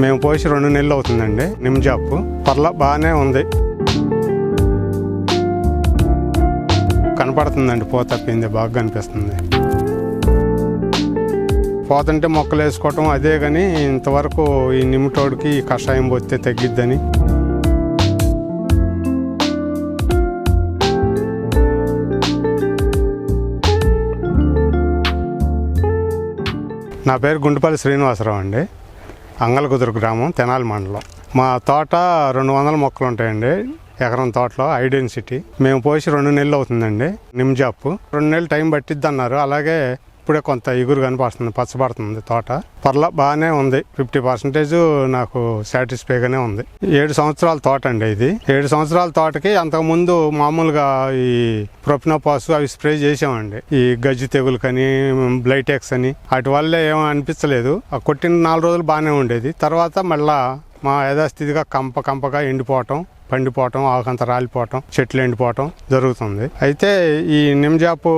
మేము పోసి రెండు నెలలు అవుతుందండి. నిమ్జాప్ పర్లా బాగానే ఉంది. కనపడుతుందండి. పో తప్పింది. బాగా కనిపిస్తుంది. పోతుంటే మొక్కలు వేసుకోవటం అదే కానీ ఇంతవరకు ఈ నిమిటోడికి ఈ కషాయం పోతే తగ్గిద్దని. నా పేరు గుంటుపల్లి శ్రీనివాసరావు అండి. అంగలకుదురు గ్రామం తెనాలి మండలం. మా తోట రెండు వందల మొక్కలు ఉంటాయండి. ఎకరం తోటలో ఐడెన్సిటీ మేము పోసి రెండు నెలలు అవుతుందండి. నిమ్జాప్ రెండు నెలలు టైం పట్టిద్ది అన్నారు. అలాగే ఇప్పుడే కొంత ఎగురు కనిపిస్తుంది పచ్చబడుతుంది తోట. పర్లా బాగానే ఉంది. ఫిఫ్టీ పర్సెంటేజ్ నాకు సాటిస్ఫైగానే ఉంది. ఏడు సంవత్సరాల తోట అండి ఇది. ఏడు సంవత్సరాల తోటకి అంతకుముందు మామూలుగా ఈ ప్రొపినోపాస్ అవి స్ప్రే చేసామండి ఈ గజ్జి తెగులకని బ్లైటెక్స్ అని. వాటి వల్ల ఏమీ అనిపించలేదు. ఆ కొట్టిన నాలుగు రోజులు బాగానే ఉండేది. తర్వాత మళ్ళా మా యథాస్థితిగా కంప కంపగా ఎండిపోవటం పండిపోవటం ఆకంత రాలిపోవటం చెట్లు ఎండిపోవటం జరుగుతుంది. అయితే ఈ నిమ్జాపు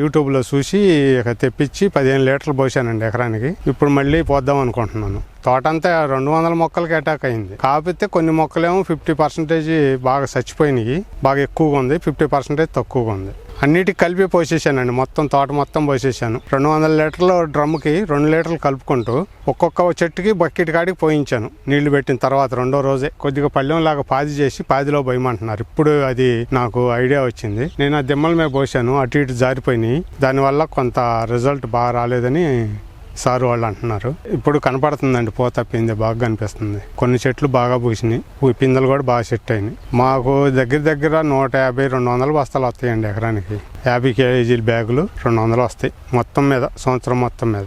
యూట్యూబ్లో చూసి ఇక తెప్పించి పదిహేను లీటర్లు పోసానండి ఎకరానికి. ఇప్పుడు మళ్ళీ పోద్దాం అనుకుంటున్నాను. తోట అంతా రెండు వందల మొక్కలకి అటాక్ అయింది. కాకపోతే కొన్ని మొక్కలేమో ఫిఫ్టీ పర్సెంటేజ్ బాగా చచ్చిపోయినాయి. బాగా ఎక్కువగా ఉంది. ఫిఫ్టీ పర్సెంటేజ్ తక్కువగా ఉంది. అన్నిటికి కలిపి పోసేసానండి. మొత్తం తోట మొత్తం పోసేసాను. రెండు వందల లీటర్ల డ్రమ్కి రెండు లీటర్లు కలుపుకుంటూ ఒక్కొక్క చెట్టుకి బకెట్ కాడికి పోయించాను. నీళ్ళు పెట్టిన తర్వాత రెండో రోజే కొద్దిగా పళ్ళెంలాగా పాది చేసి పాదిలో పోయమంటున్నారు. ఇప్పుడు అది నాకు ఐడియా వచ్చింది. నేను ఆ దిమ్మల మీద పోసాను. అటు ఇటు జారిపోయినాయి. దానివల్ల కొంత రిజల్ట్ బాగా రాలేదని సార్ వాళ్ళు అంటున్నారు. ఇప్పుడు కనపడుతుందండి పూత తప్పింది బాగా కనిపిస్తుంది. కొన్ని చెట్లు బాగా పూసినాయి. పిందలు పిందెలు కూడా బాగా సెట్ అయినాయి. మాకు దగ్గర దగ్గర నూట యాభై రెండు వందల బస్తాలు వస్తాయండి ఎకరానికి. యాభై కేజీల బ్యాగులు రెండు వందలు వస్తాయి. మొత్తం మీద సంవత్సరం మొత్తం మీద.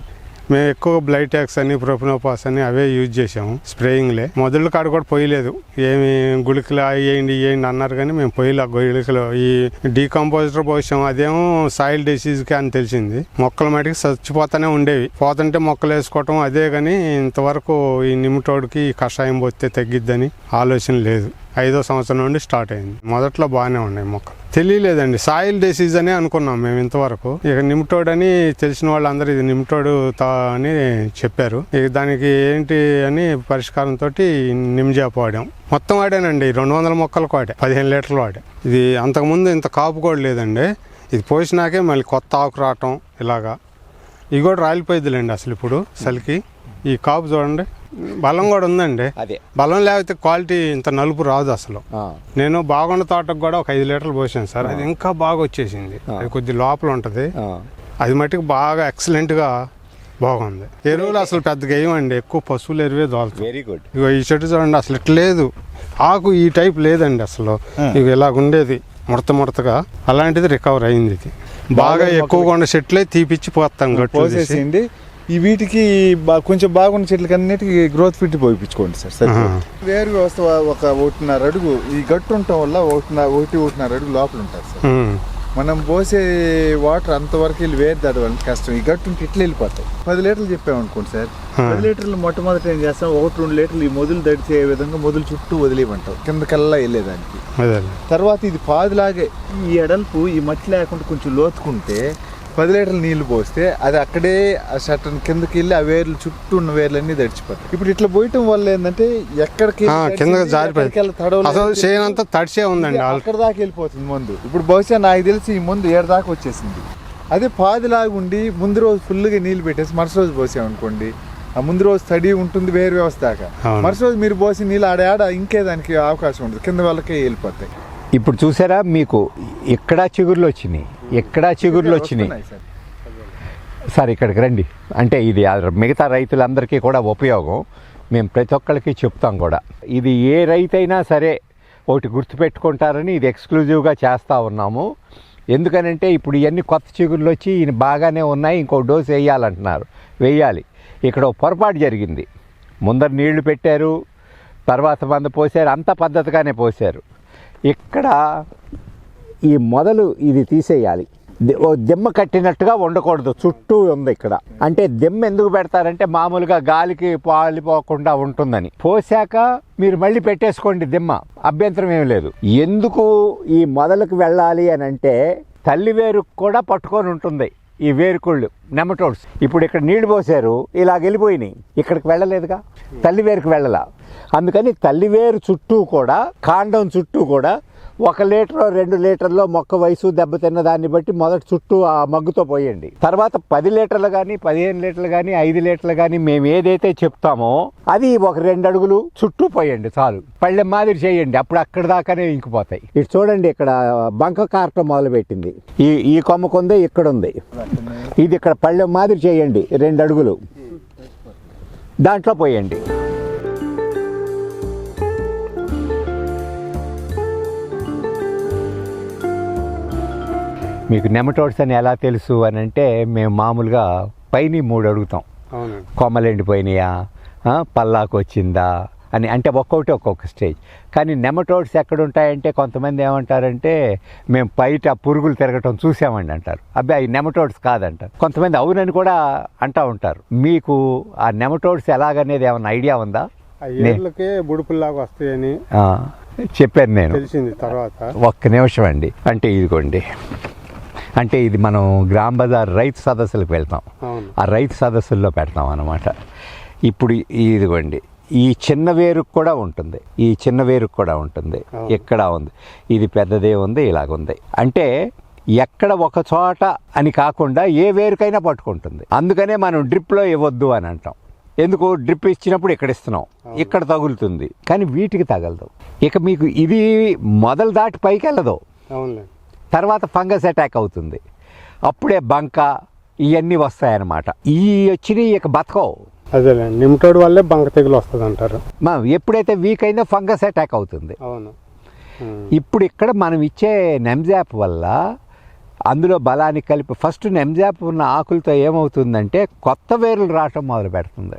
మేము ఎక్కువ బ్లైటాక్స్ అని ప్రొఫినోపాస్ అని అవే యూజ్ చేసాము స్ప్రేయింగ్లే మొదలు కాడ కూడా పోయలేదు. ఏమి గుళికలు వేయండి ఇయ్యండి అన్నారు కానీ మేము పోయలే గుళికలు. ఈ డీకంపోజర్ పోసాం అదేమో సాయిల్ డిసీజ్కి అని తెలిసింది. మొక్కల మటుకు చచ్చిపోతానే ఉండేవి. పోతుంటే మొక్కలు వేసుకోవటం అదే కానీ ఇంతవరకు ఈ నిమిటోడికి కషాయం పోతే తగ్గిద్దని ఆలోచన లేదు. ఐదో సంవత్సరం నుండి స్టార్ట్ అయింది. మొదట్లో బాగానే ఉన్నాయి మొక్కలు. తెలియలేదండి. సాయిల్ డిసీజ్ అని అనుకున్నాం మేము ఇంతవరకు. ఇక నిమిటోడ్ అని తెలిసిన వాళ్ళందరూ ఇది నిమిటోడ్ తా అని చెప్పారు. ఇక దానికి ఏంటి అని పరిష్కారంతో నిమ్జాప్ వాడాం మొత్తం వాడానండి రెండు వందల మొక్కలకు వాడా పదిహేను లీటర్లు వాడా ఇది అంతకుముందు ఇంత కాపు కూడా లేదండి. ఇది పోసినాకే మళ్ళీ కొత్త ఆకు రావటం ఇలాగా. ఇది కూడా రాలిపోయిద్దిలేండి అసలు ఇప్పుడు చలికి ఈ కాపు చూడండి. బలం కూడా ఉందండి. అదే. బలం లేకపోతే క్వాలిటీ ఇంత నలుపు రాదు అసలు. నేను బాగున్న తోటకు కూడా ఒక ఐదు లీటర్లు పోసాను సార్. అది ఇంకా బాగా వచ్చేసింది. అది కొద్ది లోపల ఉంటుంది. అది మటుకు బాగా ఎక్సలెంట్గా బాగుంది. ఎరువులు అసలు పెద్దగా వేయమండి ఎక్కువ పశువులు ఎరువే దోలుతాయి. వెరీ గుడ్ ఇగో ఈ చెట్టు చూడండి అసలు ఇట్లా లేదు. ఆకు ఈ టైప్ లేదండి అసలు. ఇక ఇలాగ ఉండేది. ముడత ముడతగా అలాంటిది రికవర్ అయింది ఇది. బాగా ఎక్కువగా ఉన్న చెట్లే తీపిచ్చి పోతాం. పోసేసిండి ఈ వీటికి బా- కొంచెం బాగున్న చెట్లకి అన్నిటికీ గ్రోత్ ఫిట్ పోయించుకోండి సార్ సరే. వేరు వ్యవస్థ ఒక ఒకటిన్నర అడుగు ఈ గట్టు ఉండటం వల్ల ఒకటిన్నర ఒకటి ఒకటిన్నర అడుగు లోపల ఉంటారు సార్. మనం పోసే వాటర్ అంతవరకు వెళ్ళి వేరు తడవాలంటే కష్టం. ఈ గట్టు ఉంటే ఇట్లా వెళ్ళిపోతాయి. పది లీటర్లు చెప్పామనుకోండి సార్ పది లీటర్లు మొట్టమొదటి ఏం చేస్తాం? ఒకటి రెండు లీటర్లు ఈ మొదలు దడిచే విధంగా మొదలు చుట్టూ వదిలేయమంటాం. కిందకల్లా వెళ్ళేదానికి. తర్వాత ఇది పాదులాగే ఈ ఎడల్పు ఈ మట్టి లేకుండా కొంచెం లోతుకుంటే పది లీటర్లు నీళ్ళు పోస్తే అది అక్కడే ఆ షట్టన్ కిందకి వెళ్ళి ఆ వేర్లు చుట్టూ ఉన్న వేర్లన్నీ దడిచిపోతాయి ఇప్పుడు ఇట్లా పోయటం వల్ల ఏంటంటే ఎక్కడికి కిందకి. అసలు చేయనంత తడిసే ఉందండి. అక్కడ దాకా వెళ్ళిపోతుంది ముందు. ఇప్పుడు బహుశా నాకు తెలిసి ఈ ముందు ఏడు దాకా వచ్చేసింది. అదే పాదిలాగా ఉండి ముందు రోజు ఫుల్గా నీళ్ళు పెట్టేసి మరుసటి రోజు పోసామనుకోండి ఆ ముందు రోజు తడి ఉంటుంది వేరు వ్యవస్థ దాకా. మరుసటి రోజు మీరు పోసి నీళ్ళు ఆడ ఆడ ఇంకే దానికి అవకాశం ఉంటుంది కింద వాళ్ళకే వెళ్ళిపోతాయి. ఇప్పుడు చూసారా మీకు ఇక్కడ చిగుర్లు వచ్చినాయి ఇక్కడ చిగుర్లు వచ్చినాయి. సార్. ఇక్కడికి రండి. అంటే ఇది మిగతా రైతులందరికీ కూడా ఉపయోగం. మేము ప్రతి ఒక్కరికి చెప్తాం కూడా. ఇది ఏ రైతు అయినా సరే ఒకటి గుర్తుపెట్టుకుంటారని ఇది ఎక్స్క్లూజివ్గా చేస్తూ ఉన్నాము. ఎందుకనంటే ఇప్పుడు ఇవన్నీ కొత్త చిగుర్లు వచ్చి ఈయన బాగానే ఉన్నాయి ఇంకో డోసు వేయాలంటున్నారు. వేయాలి. ఇక్కడ పొరపాటు జరిగింది. ముందర నీళ్ళు పెట్టారు తర్వాత మంద పోసారు అంత పద్ధతిగానే పోసారు. ఇక్కడ ఈ మొదలు ఇది తీసేయాలి. ఓ దిమ్మ కట్టినట్టుగా ఉండకూడదు చుట్టూ ఉంది ఇక్కడ. అంటే దిమ్మ ఎందుకు పెడతారంటే మామూలుగా గాలికి పాలిపోకుండా ఉంటుందని. పోసాక మీరు మళ్ళీ పెట్టేసుకోండి దిమ్మ. అభ్యంతరం ఏం లేదు. ఎందుకు ఈ మొదలకు వెళ్ళాలి అని అంటే తల్లి వేరుకు కూడా పట్టుకొని ఉంటుంది. ఈ వేరుకుళ్ళు నెమటోడ్స్. ఇప్పుడు ఇక్కడ నీళ్ళు పోసారు ఇలా వెళ్ళిపోయినాయి. ఇక్కడికి వెళ్ళలేదుగా? తల్లి వేరుకు వెళ్ళలా. అందుకని తల్లి వేరు చుట్టూ కూడా కాండం చుట్టూ కూడా ఒక లీటర్ రెండు లీటర్లో మొక్క వయసు దెబ్బతిన్న దాన్ని బట్టి మొదటి చుట్టూ ఆ మగ్గుతో పోయండి. తర్వాత పది లీటర్లు కానీ పదిహేను లీటర్లు కానీ ఐదు లీటర్లు కానీ మేము ఏదైతే చెప్తామో అది ఒక రెండు అడుగులు చుట్టూ పోయండి చాలు. పళ్ళెం మాదిరి చేయండి అప్పుడు అక్కడ దాకానే ఇంకిపోతాయి. ఇటు చూడండి ఇక్కడ బంక కారటం మొదలు పెట్టింది ఈ ఈ కొమ్మకుంది ఇక్కడ ఉంది ఇది ఇక్కడ పళ్ళెం మాదిరి చేయండి రెండు అడుగులు. దాంట్లో పోయండి. మీకు నెమటోడ్స్ అని ఎలా తెలుసు అని అంటే మేము మామూలుగా పైన మూడు అడుగుతాం. అవునండి. కొమ్మలు ఎండిపోయినాయా? ఆ, పల్లాకు వచ్చిందా? అని అంటే ఒక్కొక్కటి ఒక్కొక్క స్టేజ్. కానీ నెమటోడ్స్ ఎక్కడ ఉంటాయంటే కొంతమంది ఏమంటారంటే మేము బయట పురుగులు తిరగటం చూసామండి అంటారు. అబ్బాయి అవి నెమటోడ్స్ కాదంటారు. కొంతమంది అవునని కూడా అంటూ ఉంటారు. మీకు ఆ నెమటోడ్స్ ఎలాగనేది ఏమన్నా ఐడియా ఉందా? బుడుపుల్లాగా వస్తాయని చెప్పాను నేను. తెలిసింది తర్వాత. ఒక్క నిమిషం అండి. అంటే ఇదిగోండి. అంటే ఇది మనం గ్రామ్ బజార్ రైతు సదస్సులకు వెళ్తాం. ఆ రైతు సదస్సుల్లో పెడతాం అన్నమాట. ఇప్పుడు ఇదిగోండి ఈ చిన్న వేరుకు కూడా ఉంటుంది. ఈ చిన్న వేరుకు కూడా ఉంటుంది. ఇక్కడ ఉంది. ఇది పెద్దదే ఉంది ఇలాగుంది అంటే ఎక్కడ ఒక చోట అని కాకుండా ఏ వేరుకైనా పట్టుకుంటుంది. అందుకనే మనం డ్రిప్లో ఇవ్వద్దు అని అంటాం. ఎందుకు? డ్రిప్ ఇచ్చినప్పుడు ఇక్కడ ఇస్తున్నాం. ఇక్కడ తగులుతుంది. కానీ వీటికి తగలదు. ఇక మీకు ఇది మొదలు దాటి పైకి వెళ్ళదు. తర్వాత ఫంగస్ అటాక్ అవుతుంది. అప్పుడే బంక ఇవన్నీ వస్తాయన్నమాట. ఈ వచ్చినాయి ఇక బతకవు. అదేలేండి నిమిటోడు వల్లే బంక తెగులు వస్తుంది అంటారు మా ఎప్పుడైతే వీక్ అయిందో ఫంగస్ అటాక్ అవుతుంది. అవును. ఇప్పుడు ఇక్కడ మనం ఇచ్చే నెమ్జాప్ వల్ల అందులో బలాన్ని కలిపి ఫస్ట్ నెమ్జాప్ ఉన్న ఆకులతో ఏమవుతుందంటే కొత్త వేర్లు రావటం మొదలు పెడుతుంది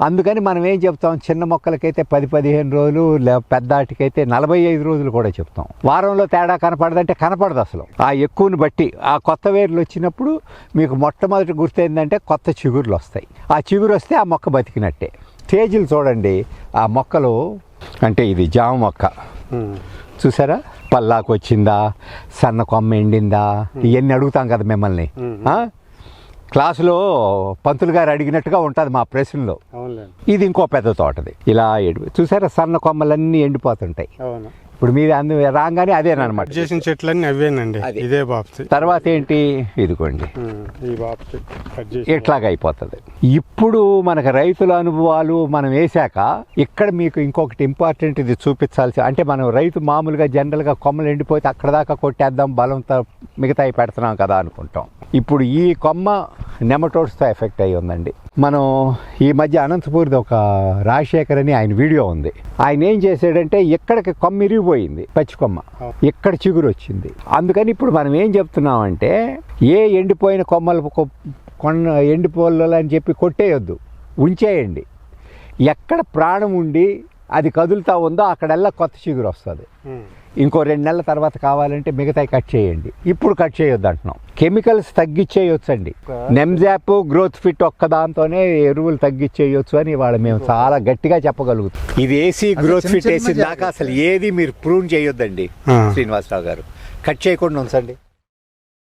అందుకని మనం ఏం చెప్తాం? చిన్న మొక్కలకైతే పది పదిహేను రోజులు లే పెద్దాటికైతే నలభై ఐదు రోజులు కూడా చెప్తాం. వారంలో తేడా కనపడదంటే కనపడదు అసలు. ఆ ఎక్కువని బట్టి ఆ కొత్త వేర్లు వచ్చినప్పుడు మీకు మొట్టమొదటి గుర్తు ఏంటంటే కొత్త చిగుర్లు వస్తాయి. ఆ చిగురు వస్తే ఆ మొక్క బతికినట్టే. స్టేజ్లు చూడండి. ఆ మొక్కలు అంటే ఇది జామ మొక్క. చూసారా? పల్లాకు వచ్చిందా? సన్న కొమ్మ ఎండిందా? ఇవన్నీ అడుగుతాం కదా మిమ్మల్ని? క్లాసులో పంతులు గారు అడిగినట్టుగా ఉంటుంది మా ప్రశ్నలో. ఇది ఇంకో పెద్ద తోటది. ఇలా ఎండి చూసారా సన్న కొమ్మలన్నీ ఎండిపోతుంటాయి. ఇప్పుడు మీరు అందు రాగానే అదేనమాట చేసిన చెట్లన్నీ అవేనండి. ఇదే బాప్తి. తర్వాత ఏంటి? ఇదిగోండి. ఈ బాప్తి ఇట్లాగ అయిపోతుంది ఇప్పుడు మనకు రైతుల అనుభవాలు మనం వేశాక ఇక్కడ మీకు ఇంకొకటి ఇంపార్టెంట్ ఇది చూపించాల్సి అంటే మనం రైతు మామూలుగా జనరల్గా కొమ్మలు ఎండిపోతే అక్కడ దాకా కొట్టేద్దాం బలంతో మిగతాయి పెడుతున్నాం కదా అనుకుంటాం. ఇప్పుడు ఈ కొమ్మ నెమటోడ్స్తో ఎఫెక్ట్ అయ్యి ఉందండి. మనం ఈ మధ్య అనంతపూర్ది ఒక రాజశేఖర్ అని ఆయన వీడియో ఉంది. ఆయన ఏం చేశాడంటే ఎక్కడికి కొమ్మ ఇరిగిపోయింది పచ్చి కొమ్మ ఇక్కడ చిగురు వచ్చింది అందుకని ఇప్పుడు మనం ఏం చెప్తున్నామంటే ఏ ఎండిపోయిన కొమ్మలు కొ- కొన్న ఎండిపోలలో అని చెప్పి కొట్టేయొద్దు. ఉంచేయండి. ఎక్కడ ప్రాణం ఉండి అది కదులుతా ఉందో అక్కడల్లా కొత్త చిగురు వస్తుంది ఇంకో రెండు నెలల తర్వాత కావాలంటే మిగతాయి కట్ చేయండి. ఇప్పుడు కట్ చేయొద్దు అంటున్నాం. కెమికల్స్ తగ్గించేయొచ్చు అండి నెమ్జాప్ గ్రోత్ ఫిట్ ఒక్క దాంతోనే ఎరువులు తగ్గించేయొచ్చు అని వాళ్ళ మేము చాలా గట్టిగా చెప్పగలుగుతాం. ఇది ఏసీ గ్రోత్ ఫిట్ వేసిన దాకా అసలు ఏది మీరు ప్రూవ్ చేయొద్దండి. శ్రీనివాసరావు గారు. కట్ చేయకుండా ఉంచండి.